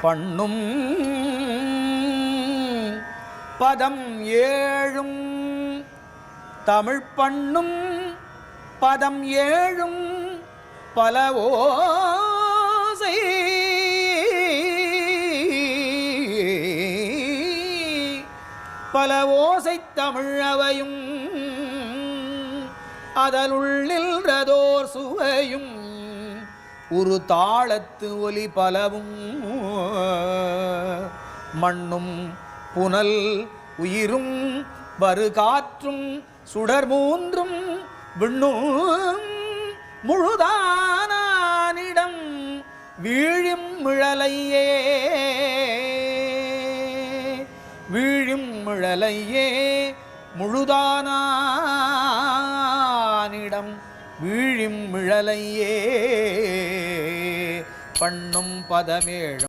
பண்ணும். பதம் ஏழும். தமிழ் பண்ணும். பதம் ஏழும். பல ஓசை. பல ஓசை தமிழ் அவையும். அதனுள்ளில்றதோர் சுவையும். ஒரு தாளத்து ஒலி பலவும். மண்ணும் புனல் உயிரும் வரு காற்றும் சுடர் மூன்றும் விண்ணும் முழுதானிடம் வீழும் மிழலையே. வீழும் மிழலையே முழுதானிடம் வீழும் மிழலையே. பண்ணும் பதமேழும்.